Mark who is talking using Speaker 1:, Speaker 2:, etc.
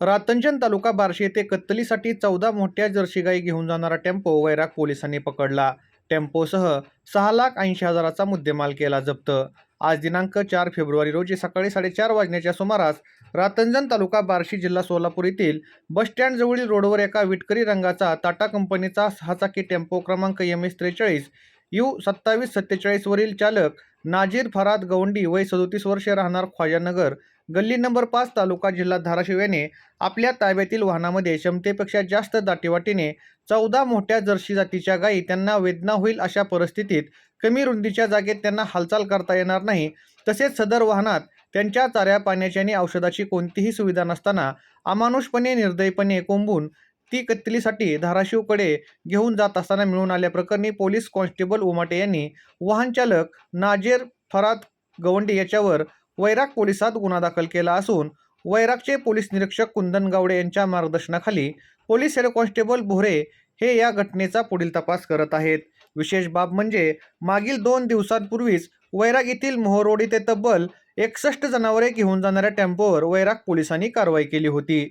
Speaker 1: रातंजन तालुका बार्शी येथे कत्तलीसाठी चौदा मोठ्या जर्सी गाई घेऊन जाणारा टेम्पो वैराग पोलिसांनी पकडला. टेम्पोसह सहा लाख ऐंशी हजाराचा मुद्देमाल केला जप्त. आज दिनांक चार फेब्रुवारी रोजी सकाळी साडेचार वाजण्याच्या सुमारास रातंजन तालुका बार्शी जिल्हा सोलापूर येथील बसस्टँडजवळील रोडवर एका विटकरी रंगाचा टाटा कंपनीचा सहा चाकी टेम्पो क्रमांक एम एस त्रेचाळीस यू सत्तावीस सत्तेचाळीसवरील चालक नाजीर फराद गवंडी वय सदोतीस वर्षे राहणार ख्वाजानगर गल्ली नंबर पाच तालुका जिल्हा धाराशिव याने आपल्या ताब्यातील वाहनामध्ये क्षमतेपेक्षा जास्त दाटीवाटीने चौदा मोठ्या जर्सी जातीच्या गायी त्यांना वेदना होईल अशा परिस्थितीत कमी रुंदीच्या जागेत त्यांना हालचाल करता येणार नाही. तसेच सदर वाहनात त्यांच्या चाऱ्या पाण्याची आणि औषधाची कोणतीही सुविधा नसताना अमानुषपणे निर्दयपणे कोंबून ती कत्तलीसाठी धाराशिवकडे घेऊन जात असताना मिळून आल्याप्रकरणी पोलीस कॉन्स्टेबल उमाटे यांनी वाहनचालक नाजेर फराद गवंडे याच्यावर वैराग पोलिसात गुन्हा दाखल केला असून वैरागचे पोलीस निरीक्षक कुंदन गावडे यांच्या मार्गदर्शनाखाली पोलीस हेड कॉन्स्टेबल भोरे हे या घटनेचा पुढील तपास करत आहेत. विशेष बाब म्हणजे मागील दोन दिवसांपूर्वीच वैराग येथील मोहरोड येथे तब्बल एकसष्ट जनावरे घेऊन जाणाऱ्या टेम्पोवर वैराग पोलिसांनी कारवाई केली होती.